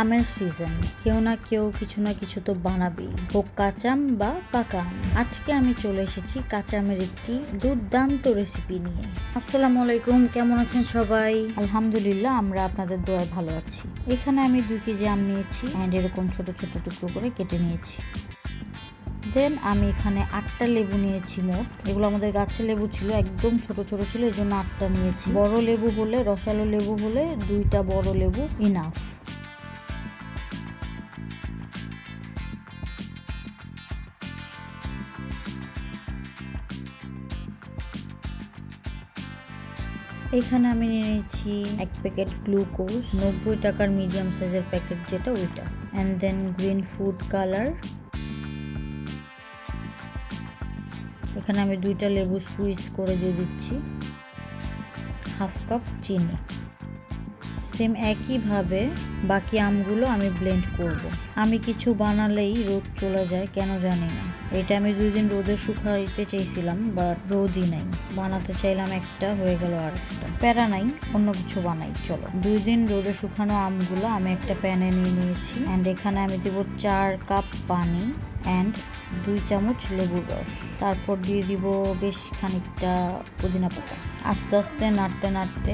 আমের সিজন কেউ না কেউ কিছু না কিছু তো বানাবেই। হোক কাঁচাম বা পাকা আম। আজকে আমি চলে এসেছি কাঁচা আমের একটি দুর্দান্ত রেসিপি নিয়ে। আসসালামু আলাইকুম কেমন আছেন সবাই? আলহামদুলিল্লাহ আমরা আপনাদের দোয়ায় ভালো আছি। এখানে আমি দুই কেজি আম নিয়েছি অ্যান্ড এরকম ছোট ছোট টুকরো করে কেটে নিয়েছি। দেন আমি এখানে আটটা লেবু নিয়েছি মোট। এগুলো আমাদের গাছের লেবু ছিল, একদম ছোট ছোট ছিল এই জন্য আটটা নিয়েছি। বড় লেবু হলে, রসালো লেবু হলে দুইটা বড় লেবু ইনাফ এখানে আমি নিয়ে নিয়েছি এক প্যাকেট গ্লুকোজ, নব্বই টাকার মিডিয়াম সাইজের প্যাকেট যেটা ওইটা। And then green food colour এখানে আমি দুইটা লেবু স্কুইজ করে দিয়ে দিচ্ছি হাফ কাপ চিনি। সেম একইভাবে বাকি আমগুলো আমি ব্লেন্ড করব। আমি কিছু বানালেই রোদ চলে যায়, কেন জানি না। এটা আমি দুই দিন রোদে শুকাইতে চেয়েছিলাম বাট রোদই নাই। বানাতে চাইলাম একটা, হয়ে গেল আর একটা প্যারা নাই, অন্য কিছু বানাই, চলো। দুই দিন রোদে শুকানো আমগুলো আমি একটা প্যানে নিয়ে নিয়েছি অ্যান্ড এখানে আমি দেবো চার কাপ পানি অ্যান্ড দুই চামচ লেবুর রস। তারপর দিয়ে দিব বেশ খানিকটা পুদিনা পাতা। আস্তে আস্তে, নাড়তে নাড়তে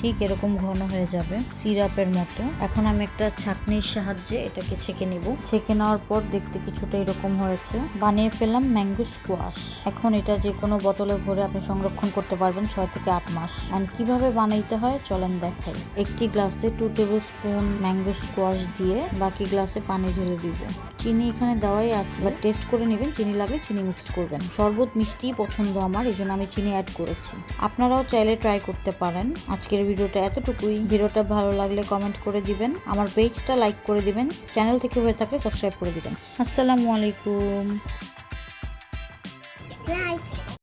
ঠিক এরকম ঘন হয়ে যাবে সিরাপের মতো। এখন আমি একটা ছাঁকনির সাহায্যে এটাকে ছেঁকে নিব। ছেঁকে নেওয়ার পর দেখতে কিছুটা এরকম হয়েছে। বানিয়ে ফেলাম ম্যাঙ্গো স্কোয়াশ। এখন এটা যে কোনো বোতলে ভরে আপনি সংরক্ষণ করতে পারবেন ছয় থেকে আট মাস। অ্যান্ড কীভাবে বানাইতে হয় চলেন দেখাই। একটি গ্লাসে two tablespoon mango squash দিয়ে বাকি গ্লাসে পানি ঢেলে দিব। চিনি এখানে দেওয়াই আছে। বাট টেস্ট করে নেবেন। চিনি লাগলে চিনি মিক্সড করবেন। শরবত মিষ্টি পছন্দ আমার এই জন্য আমি চিনি অ্যাড করেছি। আপনারাও চাইলে ট্রাই করতে পারেন। আজকের ভিডিওটা এতটুকুই। ভিডিওটা ভালো লাগলে কমেন্ট করে দিবেন। আমার পেজটা লাইক করে দিবেন। চ্যানেল থেকে হয়ে থাকলে সাবস্ক্রাইব করে দিবেন। আসসালামু আলাইকুম। লাইক